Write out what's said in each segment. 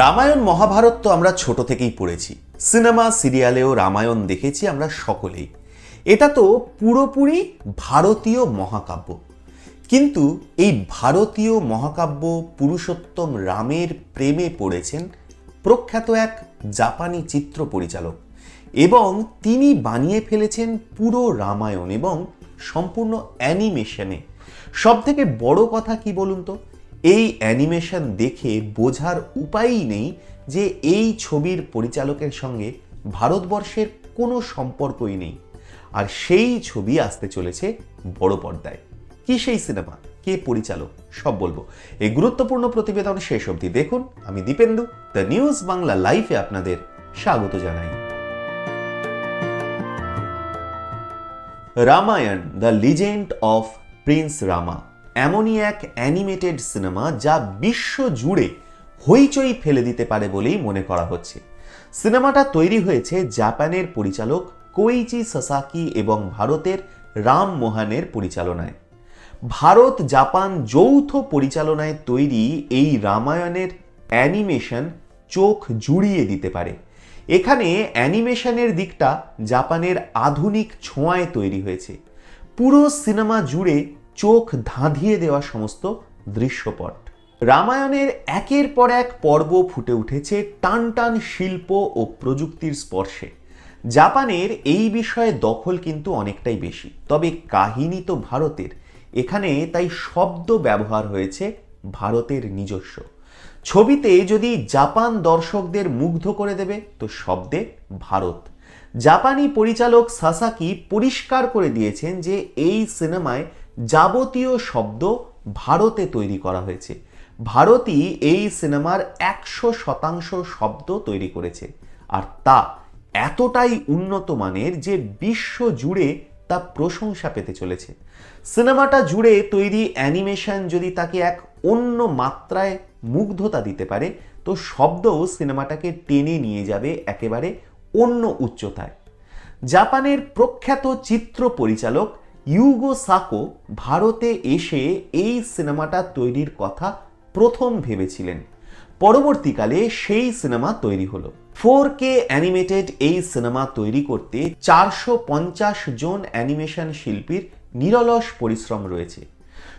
রামায়ণ মহাভারত তো আমরা ছোট থেকেই পড়েছি। সিনেমা, সিরিয়ালেও রামায়ণ দেখেছি আমরা সকলেই। এটা তো পুরোপুরি ভারতীয় মহাকাব্য। কিন্তু এই ভারতীয় মহাকাব্য পুরুষোত্তম রামের প্রেমে পড়েছেন প্রখ্যাত এক জাপানি চিত্র পরিচালক এবং তিনি বানিয়ে ফেলেছেন পুরো রামায়ণ এবং সম্পূর্ণ অ্যানিমেশনে। সব থেকে বড় কথা কি বলুন তো? এই অ্যানিমেশন দেখে বোঝার উপায়ই নেই যে এই ছবির পরিচালকের সঙ্গে ভারতবর্ষের কোনো সম্পর্কই নেই। আর সেই ছবি আসতে চলেছে বড় পর্দায়। কি সেই সিনেমা? কে পরিচালক? সব বলব। এই গুরুত্বপূর্ণ প্রতিবেদন শেষ অবধি দেখুন। আমি দীপেন্দু, দ্য নিউজ বাংলা লাইফে আপনাদের স্বাগত জানাই। Ramayana, the legend of prince Rama. এমনই এক অ্যানিমেটেড সিনেমা যা বিশ্ব জুড়ে হইচই ফেলে দিতে পারে বলেই মনে করা হচ্ছে। সিনেমাটা তৈরি হয়েছে জাপানের পরিচালক কোইচি সাসাকি এবং ভারতের রাম মোহনের পরিচালনায়। ভারত, জাপান যৌথ পরিচালনায় তৈরি এই রামায়ণের অ্যানিমেশন চোখ জুড়িয়ে দিতে পারে। এখানে অ্যানিমেশনের দিকটা জাপানের আধুনিক ছোঁয়ায় তৈরি হয়েছে। পুরো সিনেমা জুড়ে চোখ ধাঁধিয়ে দেওয়া সমস্ত দৃশ্যপট। রামায়ণের একের পর এক পর্ব ফুটে উঠেছে টান টান শিল্প ও প্রযুক্তির স্পর্শে। জাপানের এই বিষয়ে দখল কিন্তু অনেকটাই বেশি। তবে কাহিনী তো ভারতের। এখানে তাই শব্দ ব্যবহার হয়েছে ভারতের নিজস্ব। ছবিতে যদি জাপান দর্শকদের মুগ্ধ করে দেবে, তো শব্দে ভারত। জাপানি পরিচালক সাসাকি পরিষ্কার করে দিয়েছেন যে এই সিনেমায় যাবতীয় শব্দ ভারতে তৈরি করা হয়েছে। ভারতই এই সিনেমার একশো শতাংশ শব্দ তৈরি করেছে। আর তা এতটাই উন্নত মানের যে বিশ্ব জুড়ে তা প্রশংসা পেতে চলেছে। সিনেমাটা জুড়ে তৈরি অ্যানিমেশন যদি তাকে এক অন্য মাত্রায় মুগ্ধতা দিতে পারে, তো শব্দও সিনেমাটাকে টেনে নিয়ে যাবে একেবারে অন্য উচ্চতায়। জাপানের প্রখ্যাত চিত্র পরিচালক ইউগো সাকো ভারতে এসে এই সিনেমাটা তৈরির কথা প্রথম ভেবেছিলেন। পরবর্তীকালে সেই সিনেমা তৈরি হলো। ফোর কে অ্যানিমেটেড এই সিনেমা তৈরি করতে চারশো পঞ্চাশ জন অ্যানিমেশন শিল্পীর নিরলস পরিশ্রম রয়েছে।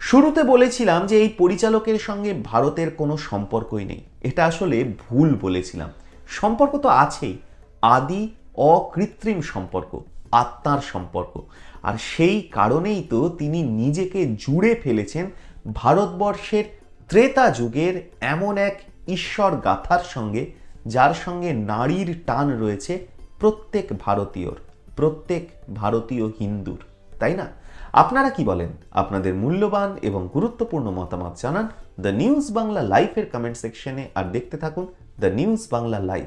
শুরুতে বলেছিলাম যে এই পরিচালকের সঙ্গে ভারতের কোনো সম্পর্কই নেই। এটা আসলে ভুল বলেছিলাম। সম্পর্ক তো আছেই। আদি অকৃত্রিম সম্পর্ক। আত্মার সম্পর্ক। আর সেই কারণেই তো তিনি নিজেকে জুড়ে ফেলেছেন ভারতবর্ষের ত্রেতা যুগের এমন এক ঈশ্বর গাথার সঙ্গে, যার সঙ্গে নারীর টান রয়েছে প্রত্যেক ভারতীয়র, প্রত্যেক ভারতীয় হিন্দুর। তাই না? আপনারা কি বলেন? আপনাদের মূল্যবান এবং গুরুত্বপূর্ণ মতামত জানান দ্য নিউজ বাংলা লাইফের কমেন্ট সেকশনে আর দেখতে থাকুন দ্য নিউজ বাংলা লাইফ